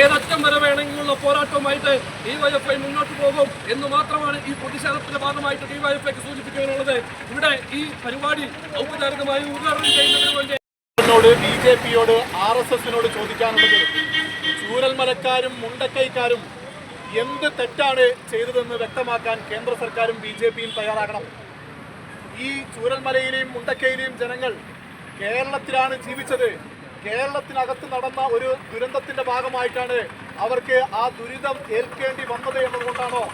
ഏതറ്റം വരെ വേണമെങ്കിലുള്ള പോരാട്ടവുമായിട്ട് ഡിവൈഎഫ്ഐ മുന്നോട്ട് പോകും എന്ന് മാത്രമാണ് ഈ പ്രതിഷേധത്തിന്റെ ഭാഗമായിട്ട് ഡിവൈഎഫ്ഐക്ക് സൂചിപ്പിക്കാനുള്ളത്. ഇവിടെ ഈ പരിപാടി ഔപചാരികമായി ഉദ്ഘാടനം ചെയ്യുന്നതിന് വേണ്ടി ബി ജെ പിയോട് ആർ എസ് എസിനോട് ചോദിക്കാനുള്ളത്. ചൂരൽമലക്കാരും മുണ്ടക്കൈക്കാരും എന്ത് തെറ്റാണ് ചെയ്തതെന്ന് വ്യക്തമാക്കാൻ കേന്ദ്ര സർക്കാരും ബി ജെ പിയും തയ്യാറാകണം. ഈ ചൂരൽമലയിലെയും മുണ്ടക്കയിലെയും ജനങ്ങൾ കേരളത്തിലാണ് ജീവിച്ചത്. കേരളത്തിനകത്ത് നടന്ന ഒരു ദുരന്തത്തിന്റെ ഭാഗമായിട്ടാണ് അവർക്ക് ആ ദുരിതം ഏൽക്കേണ്ടി വന്നത് എന്നതുകൊണ്ടാണോ?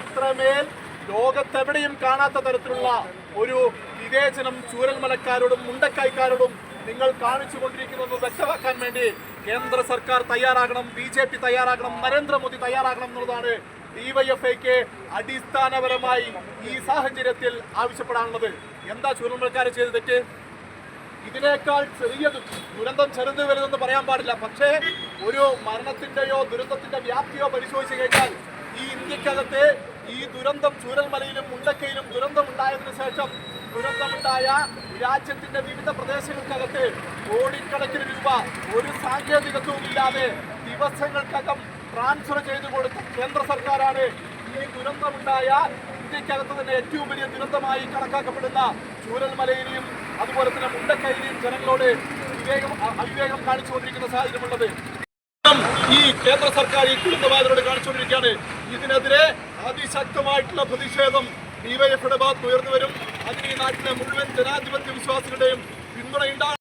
ഇത്രമേൽ ലോകത്തെവിടെയും കാണാത്ത തരത്തിലുള്ള ഒരു വിവേചനം ചൂരൽമലക്കാരോടും മുണ്ടക്കായ്ക്കാരോടും നിങ്ങൾ കാണിച്ചു കൊണ്ടിരിക്കുന്നത് വ്യക്തമാക്കാൻ വേണ്ടി കേന്ദ്ര സർക്കാർ തയ്യാറാകണം ബി ജെ പി തയ്യാറാകണം നരേന്ദ്രമോദി തയ്യാറാകണം എന്നുള്ളതാണ് ഡിവൈഎഫ്ഐക്ക് അടിസ്ഥാനപരമായി ഈ സാഹചര്യത്തിൽ ആവശ്യപ്പെടാനുള്ളത്. എന്താ ചൂരൽമലക്കാർ ചെയ്ത് തെറ്റ്? ഇതിനേക്കാൾ ചെറിയ ദുരന്തം ചെറുത് വലുതെന്ന് പറയാൻ പാടില്ല. പക്ഷേ ഒരു മരണത്തിന്റെയോ ദുരന്തത്തിന്റെ വ്യാപ്തിയോ പരിശോധിച്ചു കഴിഞ്ഞാൽ ഈ ഇന്ത്യക്കകത്ത് ഈ ദുരന്തം ചൂരൽമലയിലും മുണ്ടക്കയിലും ദുരന്തമുണ്ടായതിനു ശേഷം ദുരന്തമുണ്ടായ രാജ്യത്തിന്റെ വിവിധ പ്രദേശങ്ങൾക്കകത്ത് കോടിക്കണക്കിന് രൂപ ഒരു സാങ്കേതികത്വവും ഇല്ലാതെ ദിവസങ്ങൾക്കകം ട്രാൻസ്ഫർ ചെയ്തു കൊടുത്ത കേന്ദ്ര സർക്കാരാണ് ഈ ദുരന്തമുണ്ടായ ഇന്ത്യക്കകത്ത് തന്നെ ഏറ്റവും വലിയ ദുരന്തമായി കണക്കാക്കപ്പെടുന്ന ചൂരൽമലയിലെയും അതുപോലെ തന്നെ മുണ്ടക്കൈയിലെയും ജനങ്ങളോട് വിവേകം അവിവേകം കാണിച്ചുകൊണ്ടിരിക്കുന്ന സാഹചര്യമുള്ളത്. ഈ കേന്ദ്ര സർക്കാർ ഈ കുടുംബബാധനോട് കാണിച്ചുകൊണ്ടിരിക്കുകയാണ്. ഇതിനെതിരെ അതിശക്തമായിട്ടുള്ള പ്രതിഷേധം ഡിവൈഎഫ് ഭാഗത്ത് ഉയർന്നു വരും. അതിന് ഈ നാട്ടിലെ മുഴുവൻ ജനാധിപത്യ വിശ്വാസികളുടെയും പിന്തുണയുണ്ടാകും